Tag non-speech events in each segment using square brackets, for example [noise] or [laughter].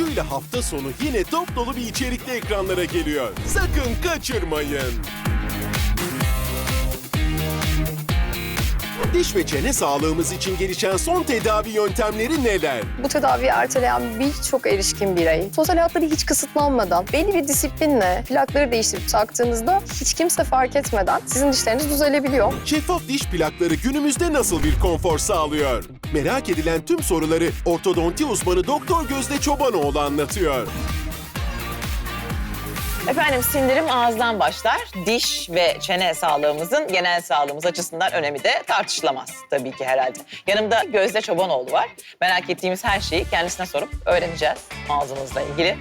Burcu ile hafta sonu yine top dolu bir içerikte ekranlara geliyor. Sakın kaçırmayın. Diş ve çene sağlığımız için gelişen son tedavi yöntemleri neler? Bu tedaviyi erteleyen birçok erişkin birey sosyal hayatları hiç kısıtlanmadan belli bir disiplinle plakları değiştirip taktığınızda hiç kimse fark etmeden sizin dişleriniz düzelebiliyor. Şeffaf diş plakları günümüzde nasıl bir konfor sağlıyor? Merak edilen tüm soruları ortodonti uzmanı Doktor Gözde Çobanoğlu anlatıyor. Efendim sindirim ağızdan başlar. Diş ve çene sağlığımızın genel sağlığımız açısından önemi de tartışılamaz tabii ki herhalde. Yanımda Gözde Çobanoğlu var. Merak ettiğimiz her şeyi kendisine sorup öğreneceğiz ağzımızla ilgili.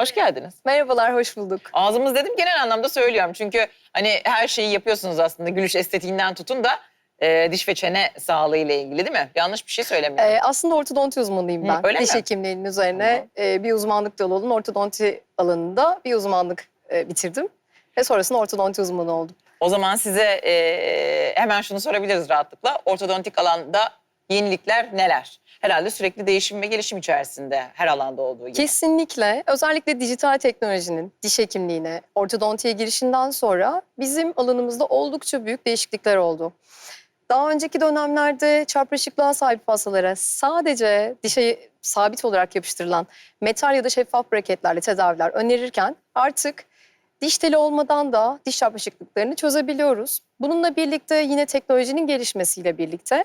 Hoş geldiniz. Merhabalar, hoş bulduk. Ağzımız dedim genel anlamda söylüyorum. Çünkü hani her şeyi yapıyorsunuz aslında. Gülüş estetiğinden tutun da e, diş ve çene sağlığı ile ilgili değil mi? Yanlış bir şey söylemiyorum. Ee, aslında ortodonti uzmanıyım ben. Hı, öyle Diş mi? hekimliğinin üzerine e, bir uzmanlık dalı olan ortodonti alanında bir uzmanlık e, bitirdim. Ve sonrasında ortodonti uzmanı oldum. O zaman size e, hemen şunu sorabiliriz rahatlıkla. Ortodontik alanda yenilikler neler? Herhalde sürekli değişim ve gelişim içerisinde her alanda olduğu gibi. Kesinlikle. Özellikle dijital teknolojinin diş hekimliğine, ortodontiye girişinden sonra bizim alanımızda oldukça büyük değişiklikler oldu. Daha önceki dönemlerde çapraşıklığa sahip hastalara sadece dişe sabit olarak yapıştırılan metal ya da şeffaf braketlerle tedaviler önerirken artık diş teli olmadan da diş çapraşıklıklarını çözebiliyoruz. Bununla birlikte yine teknolojinin gelişmesiyle birlikte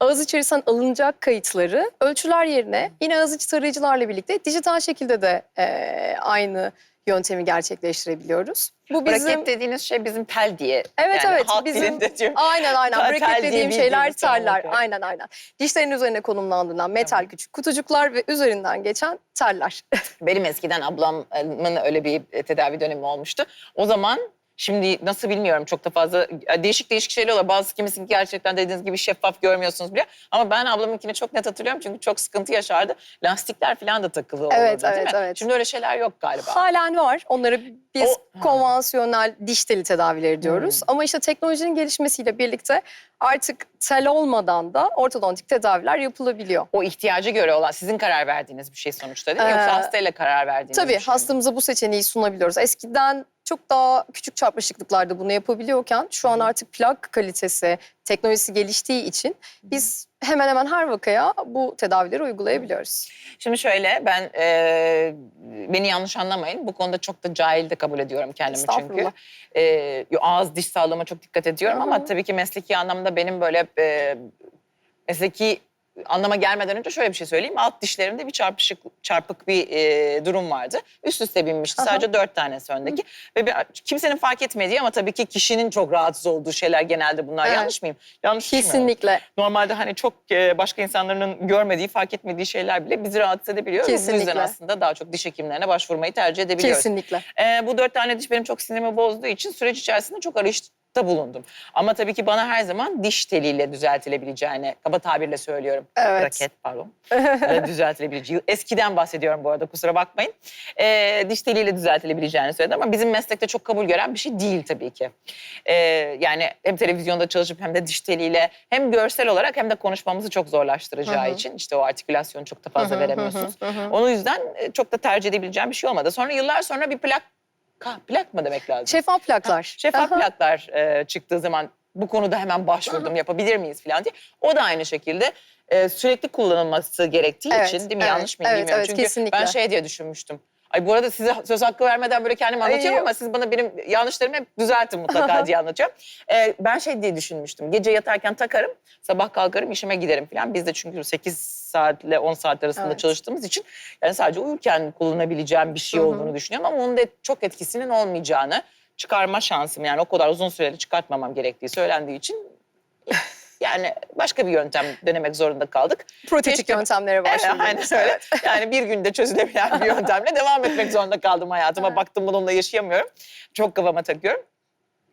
ağız içerisinden alınacak kayıtları ölçüler yerine yine ağız içi tarayıcılarla birlikte dijital şekilde de eee, aynı yöntemi gerçekleştirebiliyoruz. Bu bizim Braket dediğiniz şey bizim tel diye. Evet yani evet halk bizim dilinde diyorum. aynen aynen Tel- braket tel dediğim şeyler tamam, teller okey. aynen aynen. Dişlerin üzerine konumlandırılan metal Tamam. küçük kutucuklar ve üzerinden geçen teller. [laughs] Benim eskiden ablamın öyle bir tedavi dönemi olmuştu. O zaman şimdi nasıl bilmiyorum çok da fazla değişik değişik şeyler oluyor. Bazı kimisi gerçekten dediğiniz gibi şeffaf görmüyorsunuz bile. Ama ben ablamınkini çok net hatırlıyorum çünkü çok sıkıntı yaşardı. Lastikler falan da takılı Evet, değil evet, mi? evet. Şimdi öyle şeyler yok galiba. Halen var. Onları biz O- konvansiyonel diş teli tedavileri diyoruz. Hmm. Ama işte teknolojinin gelişmesiyle birlikte artık tel olmadan da ortodontik tedaviler yapılabiliyor. O ihtiyaca göre olan sizin karar verdiğiniz bir şey sonuçta değil mi? Ee, Yoksa hastayla karar verdiğiniz Tabii bir şey hastamıza bu seçeneği sunabiliyoruz. Eskiden çok daha küçük çapraşıklıklarda bunu yapabiliyorken şu an artık plak kalitesi, teknolojisi geliştiği için biz hemen hemen her vakaya bu tedavileri uygulayabiliyoruz. Şimdi şöyle ben e, beni yanlış anlamayın. Bu konuda çok da cahil de kabul ediyorum kendimi çünkü. E, ağız diş sağlığıma çok dikkat ediyorum Hı ama hı. tabii ki mesleki anlamda benim böyle e, mesleki anlama gelmeden önce şöyle bir şey söyleyeyim. Alt dişlerimde bir çarpışık çarpık bir e, durum vardı. Üst üste binmişti. Aha. Sadece dört tanesi öndeki. Ve bir, kimsenin fark etmediği ama tabii ki kişinin çok rahatsız olduğu şeyler genelde bunlar. Evet. Yanlış mıyım? Yanlış. Kesinlikle. Normalde hani çok e, başka insanların görmediği, fark etmediği şeyler bile bizi rahatsız edebiliyor. Bu yüzden Kesinlikle. aslında daha çok diş hekimlerine başvurmayı tercih edebiliyoruz. Kesinlikle. E, bu dört tane diş benim çok sinirimi bozduğu için süreç içerisinde çok arayışta bulundum. Ama tabii ki bana her zaman diş teliyle düzeltilebileceğini, kaba tabirle söylüyorum. Evet. Raket pardon. [laughs] düzeltilebileceği. Eskiden bahsediyorum bu arada kusura bakmayın. E, diş teliyle düzeltilebileceğini söyledi ama bizim meslekte çok kabul gören bir şey değil tabii ki. E, yani hem televizyonda çalışıp hem de diş teliyle hem görsel olarak hem de konuşmamızı çok zorlaştıracağı Hı hı. için işte o artikülasyonu çok da fazla Hı hı, veremiyorsunuz. hı hı, hı hı. Onun yüzden e, çok da tercih edebileceğim bir şey olmadı. Sonra yıllar sonra bir plak, ka- plak mı demek lazım? Şeffaf plaklar. Şeffaf Aha. plaklar e, çıktığı zaman bu konuda hemen başvurdum yapabilir miyiz falan diye. O da aynı şekilde e, sürekli kullanılması gerektiği Evet, için değil mi evet, yanlış mıyım evet, bilmiyorum. evet, Çünkü kesinlikle. ben şey diye düşünmüştüm. Ay bu arada size söz hakkı vermeden böyle kendimi Ay, anlatıyorum yok. ama siz bana benim yanlışlarımı hep düzeltin mutlaka [laughs] diye anlatıyorum. E, ben şey diye düşünmüştüm. Gece yatarken takarım, sabah kalkarım işime giderim falan. Biz de çünkü 8 saatle 10 saat arasında Evet. çalıştığımız için yani sadece uyurken kullanabileceğim bir şey olduğunu düşünüyorum ama onun da çok etkisinin olmayacağını çıkarma şansım yani o kadar uzun süreli çıkartmam gerektiği söylendiği için [laughs] yani başka bir yöntem denemek zorunda kaldık. Protetik Keşke- yöntemlere Evet, başvuruyoruz. aynen [laughs] öyle. Yani bir günde çözülebilen bir [laughs] yöntemle devam etmek zorunda kaldım hayatıma. Evet. Baktım bununla yaşayamıyorum. Çok kafama takıyorum.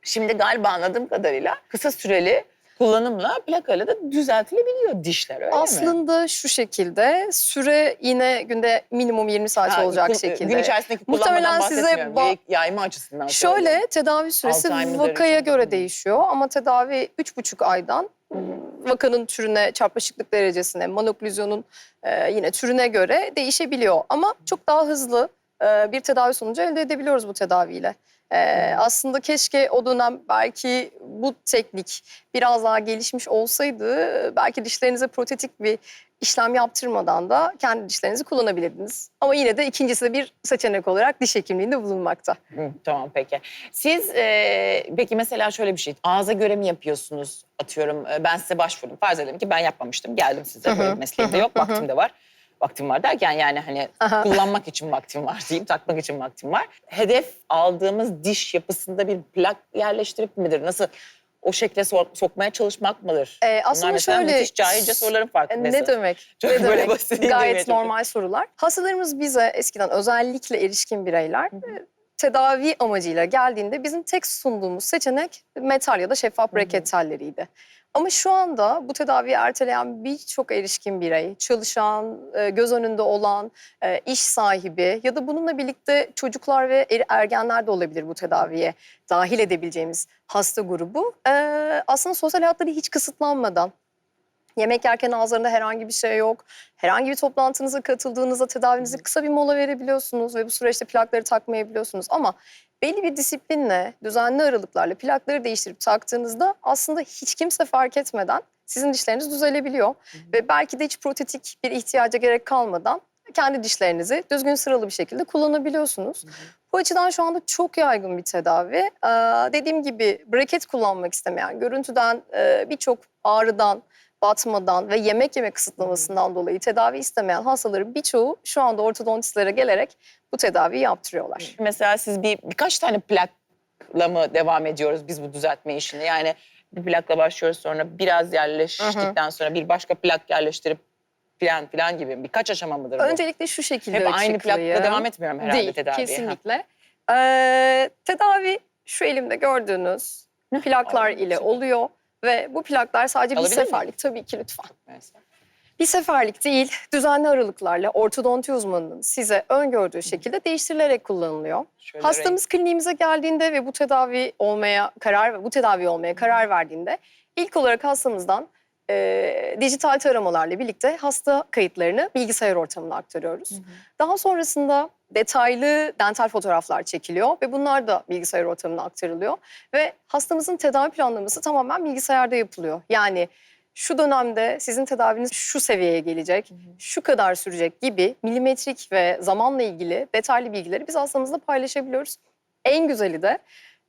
Şimdi galiba anladığım kadarıyla kısa süreli kullanımla plakayla da düzeltilebiliyor dişler öyle mi? Aslında şu şekilde süre yine günde minimum 20 saat Ha, olacak kul- şekilde. Gün içerisindeki Muhtemelen kullanmadan size ba- Yay- Yayma açısından. Şöyle tedavi süresi vakaya ay göre değişiyor ama tedavi üç buçuk aydan vakanın türüne, çapraşıklık derecesine, manoklüzyonun e, yine türüne göre değişebiliyor. Ama çok daha hızlı e, bir tedavi sonucu elde edebiliyoruz bu tedaviyle. E, aslında keşke o dönem belki bu teknik biraz daha gelişmiş olsaydı belki dişlerinize protetik bir işlem yaptırmadan da kendi dişlerinizi kullanabilirdiniz. Ama yine de ikincisi de bir seçenek olarak diş hekimliğinde bulunmakta. Hı, tamam peki. Siz e, peki mesela şöyle bir şey. Ağza göre mi yapıyorsunuz? Atıyorum e, ben size başvurdum. Farz edelim ki ben yapmamıştım. Geldim size. Böyle bir mesleğim de hı hı, yok. Vaktim de var. Vaktim var derken yani hani Aha. kullanmak için vaktim var [laughs] diyeyim. Takmak için vaktim var. Hedef aldığımız diş yapısında bir plak yerleştirip midir? Nasıl o şekle so- sokmaya çalışmak mıdır? Ee, Bunlar aslında mesela şöyle... müthiş cahilce soruların E, farkındayım. Ne demek? [laughs] Çok ne böyle demek? basit Gayet normal sorular. Hastalarımız bize eskiden özellikle erişkin bireyler e, tedavi amacıyla geldiğinde bizim tek sunduğumuz seçenek metal ya da şeffaf braket telleriydi. Ama şu anda bu tedaviyi erteleyen birçok erişkin birey, çalışan, e, göz önünde olan, e, iş sahibi ya da bununla birlikte çocuklar ve er- ergenler de olabilir bu tedaviye dahil edebileceğimiz hasta grubu. E, Aslında sosyal hayatları hiç kısıtlanmadan Yemek yerken ağızlarında herhangi bir şey yok. Herhangi bir toplantınıza katıldığınızda tedavinize kısa bir mola verebiliyorsunuz ve bu süreçte plakları takmayabiliyorsunuz. Ama belli bir disiplinle, düzenli aralıklarla plakları değiştirip taktığınızda aslında hiç kimse fark etmeden sizin dişleriniz düzelebiliyor. Ve belki de hiç protetik bir ihtiyaca gerek kalmadan kendi dişlerinizi düzgün sıralı bir şekilde kullanabiliyorsunuz. Bu açıdan şu anda çok yaygın bir tedavi. Ee, dediğim gibi braket kullanmak istemeyen, görüntüden, e, birçok ağrıdan, batmadan ve yemek yeme kısıtlamasından dolayı tedavi istemeyen hastaların birçoğu şu anda ortodontistlere gelerek bu tedaviyi yaptırıyorlar. Mesela siz bir birkaç tane plakla mı devam ediyoruz biz bu düzeltme işini? Yani bir plakla başlıyoruz sonra biraz yerleştikten sonra bir başka plak yerleştirip filan filan gibi birkaç aşama mıdır bu? Öncelikle şu şekilde Hep aynı plakla devam etmiyorum herhalde Değil, tedaviye. kesinlikle. Ee, tedavi şu elimde gördüğünüz plaklar ile oluyor ve bu plaklar sadece bir Alabilir miyim? seferlik tabii ki lütfen. Mesela. Bir seferlik değil, düzenli aralıklarla ortodonti uzmanının size öngördüğü şekilde değiştirilerek kullanılıyor. Şöyle Hastamız kliniğimize geldiğinde ve bu tedavi olmaya karar bu tedavi olmaya karar verdiğinde ilk olarak hastamızdan e, dijital taramalarla birlikte hasta kayıtlarını bilgisayar ortamına aktarıyoruz. Daha sonrasında detaylı dental fotoğraflar çekiliyor ve bunlar da bilgisayar ortamına aktarılıyor ve hastamızın tedavi planlaması tamamen bilgisayarda yapılıyor. Yani şu dönemde sizin tedaviniz şu seviyeye gelecek, şu kadar sürecek gibi milimetrik ve zamanla ilgili detaylı bilgileri biz hastamızla paylaşabiliyoruz. En güzeli de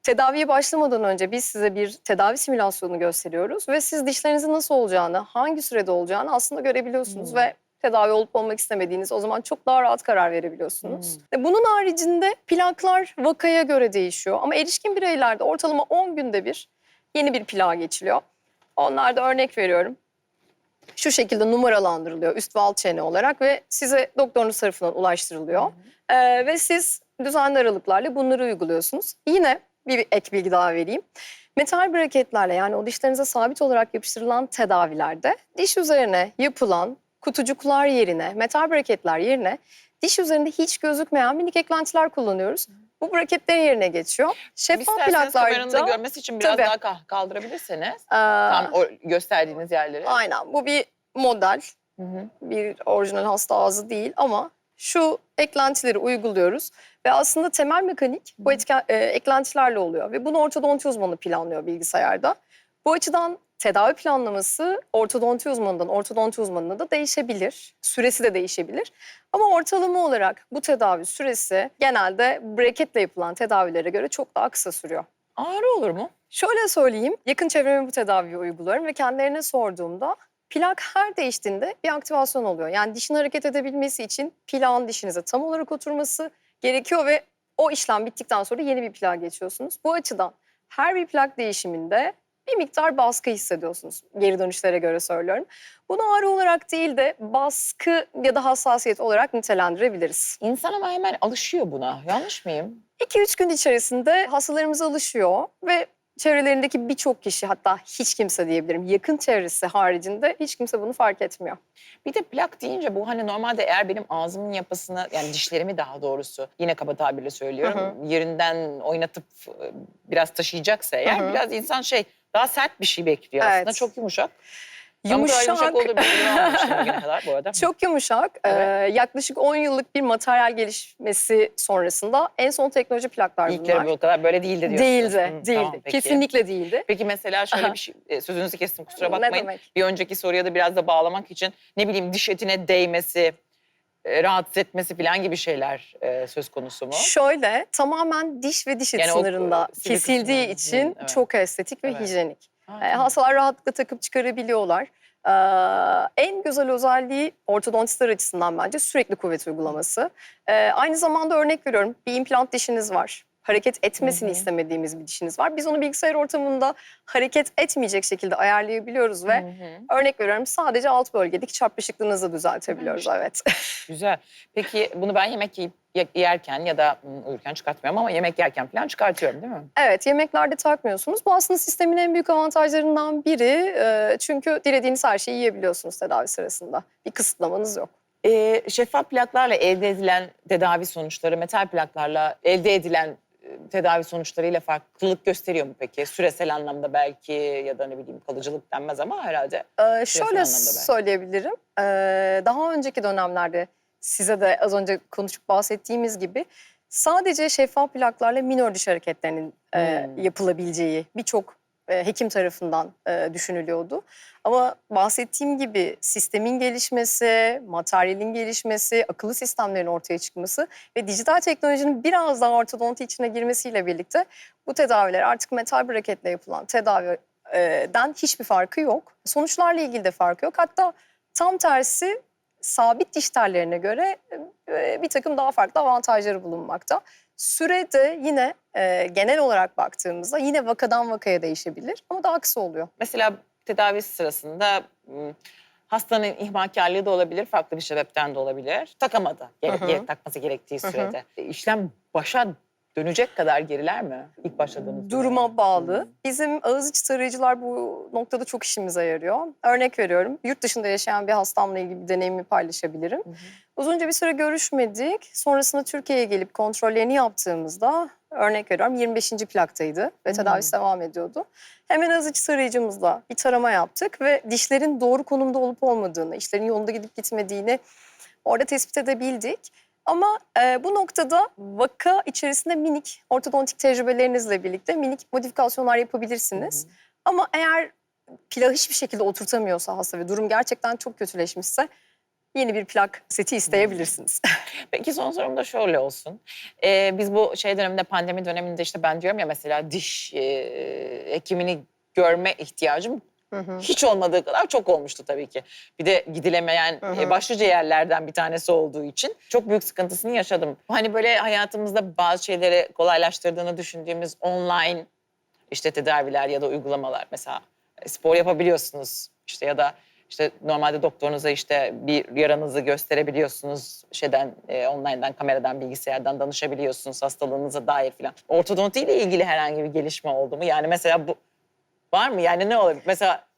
tedaviye başlamadan önce biz size bir tedavi simülasyonu gösteriyoruz ve siz dişlerinizin nasıl olacağını, hangi sürede olacağını aslında görebiliyorsunuz Hmm. ve tedavi olup olmak istemediğiniz o zaman çok daha rahat karar verebiliyorsunuz. E, Bunun haricinde plaklar vakaya göre değişiyor ama erişkin bireylerde ortalama 10 günde bir yeni bir plağa geçiliyor. Onlarda örnek veriyorum. Şu şekilde numaralandırılıyor üst ve alt çene olarak ve size doktorunuz tarafından ulaştırılıyor. Ee, ve siz düzenli aralıklarla bunları uyguluyorsunuz. Yine bir ek bilgi daha vereyim. Metal braketlerle yani o dişlerinize sabit olarak yapıştırılan tedavilerde diş üzerine yapılan kutucuklar yerine, metal braketler yerine diş üzerinde hiç gözükmeyen minik eklentiler kullanıyoruz. Bu braketlerin yerine geçiyor. Şeffaf İsterseniz kameranın da plaklarda... görmesi için biraz Tabii. daha kah- kaldırabilirseniz. Ee, Tam o gösterdiğiniz yerleri. aynen bu bir model. Hı hı. bir orijinal hasta ağzı değil ama şu eklentileri uyguluyoruz ve aslında temel mekanik bu etken, e, eklentilerle oluyor ve bunu ortodonti uzmanı planlıyor bilgisayarda. Bu açıdan tedavi planlaması ortodonti uzmanından ortodonti uzmanına da değişebilir. Süresi de değişebilir. Ama ortalama olarak bu tedavi süresi genelde braketle yapılan tedavilere göre çok daha kısa sürüyor. Ağrı olur mu? Şöyle söyleyeyim, yakın çevreme bu tedaviyi uyguluyorum ve kendilerine sorduğumda plak her değiştiğinde bir aktivasyon oluyor. Yani dişin hareket edebilmesi için plağın dişinize tam olarak oturması gerekiyor ve o işlem bittikten sonra yeni bir plak geçiyorsunuz. Bu açıdan her bir plak değişiminde bir miktar baskı hissediyorsunuz. Geri dönüşlere göre söylüyorum. Bunu ağrı olarak değil de baskı ya da hassasiyet olarak nitelendirebiliriz. İnsan ama hemen alışıyor buna. Yanlış mıyım? 2-3 gün içerisinde hastalarımız alışıyor ve çevrelerindeki birçok kişi hatta hiç kimse diyebilirim yakın çevresi haricinde hiç kimse bunu fark etmiyor. Bir de plak deyince bu hani normalde eğer benim ağzımın yapısını yani dişlerimi daha doğrusu yine kaba tabirle söylüyorum yerinden oynatıp e, biraz taşıyacaksa eğer Hı hı. biraz insan şey daha sert bir şey bekliyor Evet. aslında çok yumuşak. Yumuşak. yumuşak olduğu bir olmamıştım bugüne [laughs] kadar bu arada. Çok yumuşak. Ee, yaklaşık 10 yıllık bir materyal gelişmesi sonrasında en son teknoloji plaklar İlkleri bunlar. bu kadar böyle değildi diyorsunuz. Değildi, Hı, değildi. tamam, peki. Kesinlikle değildi. Peki mesela şöyle bir şey, e, sözünüzü kestim kusura bakmayın. Bir önceki soruya da biraz da bağlamak için ne bileyim diş etine değmesi, e, rahatsız etmesi falan gibi şeyler e, söz konusu mu? Şöyle tamamen diş ve diş eti Yani o, sınırında e, sivri kesildiği kısmı. için Hı, evet. çok estetik ve Evet. hijyenik. Tamam. hastalar rahatlıkla takıp çıkarabiliyorlar. Ee, en güzel özelliği ortodontistler açısından bence sürekli kuvvet uygulaması. Ee, aynı zamanda örnek veriyorum bir implant dişiniz var. Hareket etmesini Hı hı. istemediğimiz bir dişiniz var. Biz onu bilgisayar ortamında hareket etmeyecek şekilde ayarlayabiliyoruz ve Hı hı. örnek veriyorum sadece alt bölgedeki çarpışıklığınızı düzeltebiliyoruz. Evet. [laughs] Güzel. Peki bunu ben yemek yiyip ye- yerken ya da uyurken çıkartmıyorum ama yemek yerken falan çıkartıyorum değil mi? Evet, yemeklerde takmıyorsunuz. Bu aslında sistemin en büyük avantajlarından biri. Çünkü dilediğiniz her şeyi yiyebiliyorsunuz tedavi sırasında. Bir kısıtlamanız yok. Ee, şeffaf plaklarla elde edilen tedavi sonuçları metal plaklarla elde edilen e, tedavi sonuçlarıyla farklılık gösteriyor mu peki? Süresel anlamda belki ya da ne bileyim kalıcılık denmez ama herhalde. Ee, şöyle söyleyebilirim. Ee, daha önceki dönemlerde size de az önce konuşup bahsettiğimiz gibi sadece şeffaf plaklarla minor diş hareketlerinin e, Hmm. yapılabileceği birçok e, hekim tarafından e, düşünülüyordu. Ama bahsettiğim gibi sistemin gelişmesi, materyalin gelişmesi, akıllı sistemlerin ortaya çıkması ve dijital teknolojinin biraz daha ortodonti içine girmesiyle birlikte bu tedaviler artık metal braketle yapılan tedaviden hiçbir farkı yok. Sonuçlarla ilgili de farkı yok. Hatta tam tersi sabit diş tellerine göre e, bir takım daha farklı avantajları bulunmakta. Sürede yine e, genel olarak baktığımızda yine vakadan vakaya değişebilir ama daha kısa oluyor. Mesela tedavi sırasında m, hastanın ihmalkarlığı da olabilir, farklı bir sebepten de olabilir. Takamadı, gere- Hı hı. gere- takması gerektiği sürede. E, İşlem başa dönecek kadar geriler mi ilk başladığınız Duruma bağlı. Bizim ağız içi tarayıcılar bu noktada çok işimize yarıyor. Örnek veriyorum. Yurt dışında yaşayan bir hastamla ilgili bir deneyimi paylaşabilirim. Hı hı. Uzunca bir süre görüşmedik. Sonrasında Türkiye'ye gelip kontrollerini yaptığımızda örnek veriyorum 25. plaktaydı ve tedavisi devam ediyordu. Hemen ağız içi tarayıcımızla bir tarama yaptık ve dişlerin doğru konumda olup olmadığını, işlerin yolunda gidip gitmediğini orada tespit edebildik. Ama e, bu noktada vaka içerisinde minik ortodontik tecrübelerinizle birlikte minik modifikasyonlar yapabilirsiniz. Ama eğer plağı hiçbir şekilde oturtamıyorsa hasta ve durum gerçekten çok kötüleşmişse yeni bir plak seti isteyebilirsiniz. [laughs] Peki son sorum da şöyle olsun. Ee, biz bu şey döneminde, pandemi döneminde işte ben diyorum ya mesela diş e, hekimini görme ihtiyacım Hı hı. hiç olmadığı kadar çok olmuştu tabii ki. Bir de gidilemeyen Hı hı. e, başlıca yerlerden bir tanesi olduğu için çok büyük sıkıntısını yaşadım. Hani böyle hayatımızda bazı şeyleri kolaylaştırdığını düşündüğümüz online işte tedaviler ya da uygulamalar mesela e, spor yapabiliyorsunuz işte ya da işte normalde doktorunuza işte bir yaranızı gösterebiliyorsunuz şeyden e, online'dan kameradan bilgisayardan danışabiliyorsunuz hastalığınıza dair falan. Ortodonti ile ilgili herhangi bir gelişme oldu mu? Yani mesela bu var mı? Yani ne olabilir? Mesela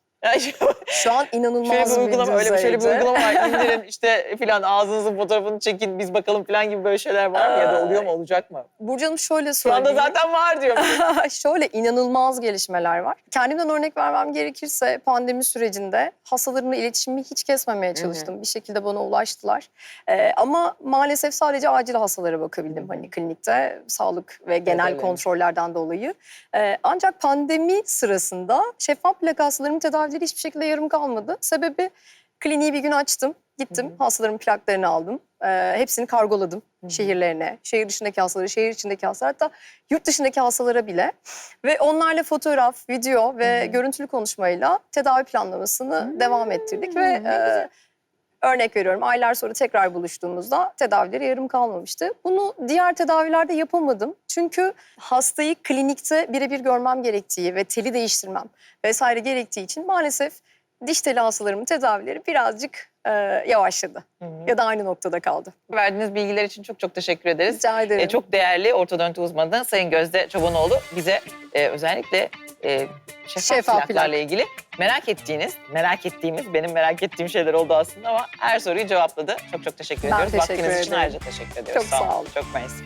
Şu an şöyle inanılmaz bir uygulama öyle bir şöyle bir uygulama var. [laughs] İndirin işte filan ağzınızın fotoğrafını çekin biz bakalım filan gibi böyle şeyler var mı ya da oluyor mu olacak mı? Burcu Hanım şöyle Şu anda söyleyeyim. zaten var diyorum. [laughs] Şöyle inanılmaz gelişmeler var. Kendimden örnek vermem gerekirse pandemi sürecinde hastalarımla iletişimimi hiç kesmemeye çalıştım. Bir şekilde bana ulaştılar. Ee, ama maalesef sadece acil hastalara bakabildim Hı hı. hani klinikte sağlık ve genel evet. kontrollerden dolayı. Ee, ancak pandemi sırasında şeffaf plak hastalarımın tedavileri hiçbir şekilde yarım kalmadı. Sebebi kliniği bir gün açtım. Gittim Hı hı. hastalarımın plaklarını aldım. Ee, hepsini kargoladım hı. şehirlerine. Şehir dışındaki hastaları, şehir içindeki hastalar hatta yurt dışındaki hastalara bile. Ve onlarla fotoğraf, video ve Hı hı. görüntülü konuşmayla tedavi planlamasını Hmm, devam ettirdik. ne Ve e, örnek veriyorum aylar sonra tekrar buluştuğumuzda tedavileri yarım kalmamıştı. Bunu diğer tedavilerde yapamadım. Çünkü hastayı klinikte birebir görmem gerektiği ve teli değiştirmem vesaire gerektiği için maalesef diş teli hastalarımın tedavileri birazcık e, yavaşladı. Hı hı. Ya da aynı noktada kaldı. Verdiğiniz bilgiler için çok çok teşekkür ederiz. Rica ederim. E, çok değerli ortodonti uzmanı Sayın Gözde Çobanoğlu bize e, özellikle e, şeffaf, Şeffaf plaklarla plak. ilgili merak ettiğiniz, merak ettiğimiz, benim merak ettiğim şeyler oldu aslında ama her soruyu cevapladı. Çok çok teşekkür Ben ediyoruz. teşekkür Vaktiniz için ederim. ayrıca teşekkür ediyoruz. Çok sağ olun. Çok mersi.